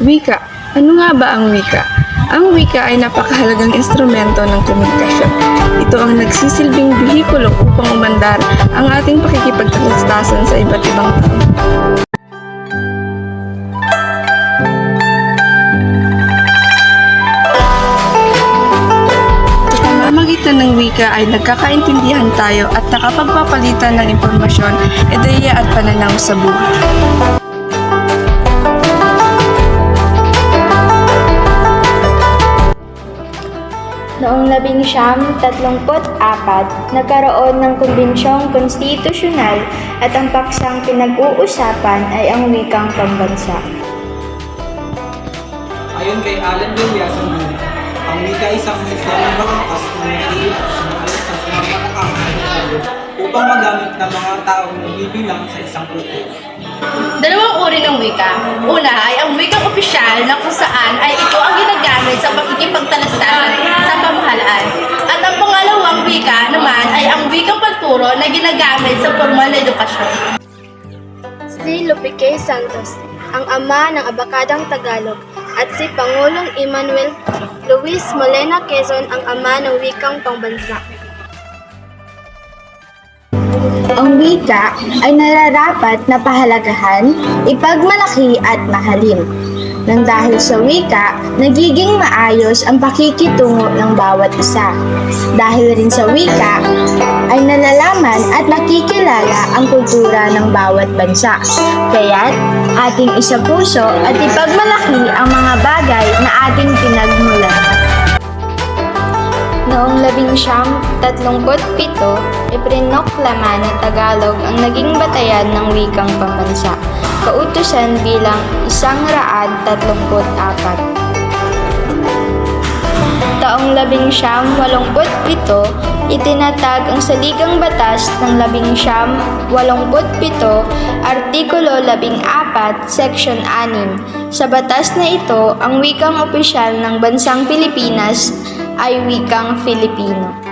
Wika. Ano nga ba ang wika? Ang wika ay napakahalagang instrumento ng komunikasyon. Ito ang nagsisilbing bihikulo upang umandar ang ating pakikipagtalastasan sa iba't ibang tao. Pamamagitan ng wika ay nagkakaintindihan tayo at nakapagpapalitan ng impormasyon, ideya at pananaw sa buhay. Noong labing siyam, tatlumpot apat, nagkaroon ng kumbinsyong konstitusyonal at ang paksang pinag-uusapan ay ang wikang pambansa. Ayon kay Alan Villas, ang wika ay isang sistema ng bakas na naiiyak sa mga pamamakakang upang magamit ng mga taong nagbibilang sa isang grupo. Dalawang uri ng wika. Una ay ginagamit sa formal na edukasyon. Si Lupique Santos, ang ama ng Abakadang Tagalog, at si Pangulong Emmanuel Luis Molena Quezon, ang ama ng wikang pangbansa. Ang wika ay nararapat na pahalagahan, ipagmalaki at mahalin. Nang dahil sa wika, nagiging maayos ang pakikitungo ng bawat isa. Dahil rin sa wika, ay nalalaman at nakikilala ang kultura ng bawat bansa. Kaya't ating isa puso at ipagmalaki ang mga bagay na ating pinagmulan. Noong labing siyam, tatlongpot pito, iprinoklama ng Tagalog ang naging batayan ng wikang pambansa, kautusan bilang isang raad tatlongpot apat. Taong labing siyam, walongput pito, itinatag ang saligang batas ng labing siyam, walongput pito, artikulo labing apat, section 6. Sa batas na ito, ang wikang opisyal ng bansang Pilipinas ay wikang Filipino.